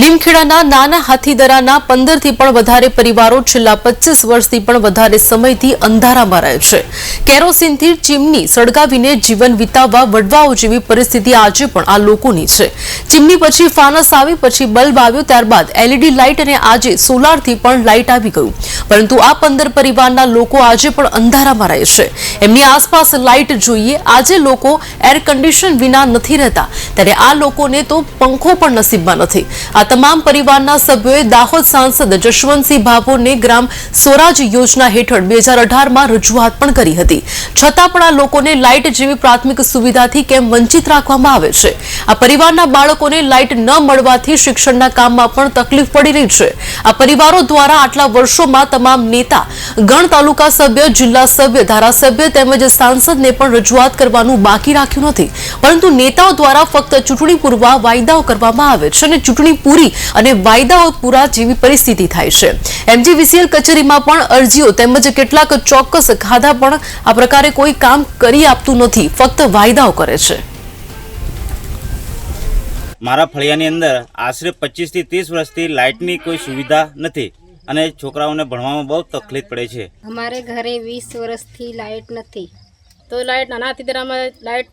લીમખેડાના નાના હાથીદરાના પંદરથી પણ વધારે પરિવારો છેલ્લા પચીસ વર્ષથી પણ વધારે સમયથી અંધારામાં રહે છે. કેરોસીનથી ચીમની સળગાવીને જીવન વિતાવવા વડવાઓ જેવી પરિસ્થિતિ આજે પણ આ લોકોની છે. ચીમની પછી ફાનસ આવી, પછી બલ્બ આવ્યો, ત્યારબાદ એલઈડી લાઇટ અને આજે સોલારથી પણ લાઇટ આવી ગયું. પરંતુ આ પંદર પરિવારના લોકો આજે પણ અંધારામાં રહે છે. એમની આસપાસ લાઇટ જોઈએ, આજે લોકો એર કન્ડિશન વિના નથી રહેતા. ત્યારે આ લોકોને તો પંખો પણ નસીબમાં નથી. આ તમામ પરિવારના સભ્યોએ દાહોદ સાંસદ જશવંતસિંહ ભાભોરને ગ્રામ સ્વરાજ યોજના હેઠળ બે હજાર અઢારમાં રજૂઆત પણ કરી હતી. છતાં પણ આ લોકોને લાઇટ જેવી પ્રાથમિક સુવિધાથી કેમ વંચિત રાખવામાં આવે છે? આ પરિવારના બાળકોને લાઇટ ન મળવાથી શિક્ષણના કામમાં પણ તકલીફ પડી રહી છે. આ પરિવારો દ્વારા આટલા વર્ષોમાં તમામ નેતા, ગણ તાલુકા સભ્ય, જિલ્લા સભ્ય, ધારાસભ્ય તેમજ સાંસદને પણ રજૂઆત કરવાનું બાકી રાખ્યું નથી. પરંતુ નેતાઓ દ્વારા ફક્ત ચૂંટણી પૂર્વા વાયદાઓ કરવામાં આવે છે અને ચૂંટણી પૂરી અને વાયદાઓ પૂરા જેવી પરિસ્થિતિ થાય છે. એમજીવીસીએલ કચેરીમાં પણ અરજીઓ તેમજ કેટલાક ચોક્કસ ખાધા પણ આ પ્રકારે કોઈ કામ કરી આપતું નથી, ફક્ત વાયદાઓ કરે છે. મારા ફળિયાની અંદર આશરે પચીસથી ત્રીસ વર્ષથી લાઇટની કોઈ સુવિધા નથી અને છોકરાઓને ભણવામાં બહુ તકલીફ પડે છે. અમારે ઘરે વીસ વર્ષથી લાઇટ નથી. તો લાઇટ નાના દરામાં લાઇટ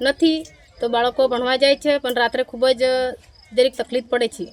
નથી, તો બાળકો ભણવા જાય છે, પણ રાત્રે ખૂબ જ દરેક તકલીફ પડે છે.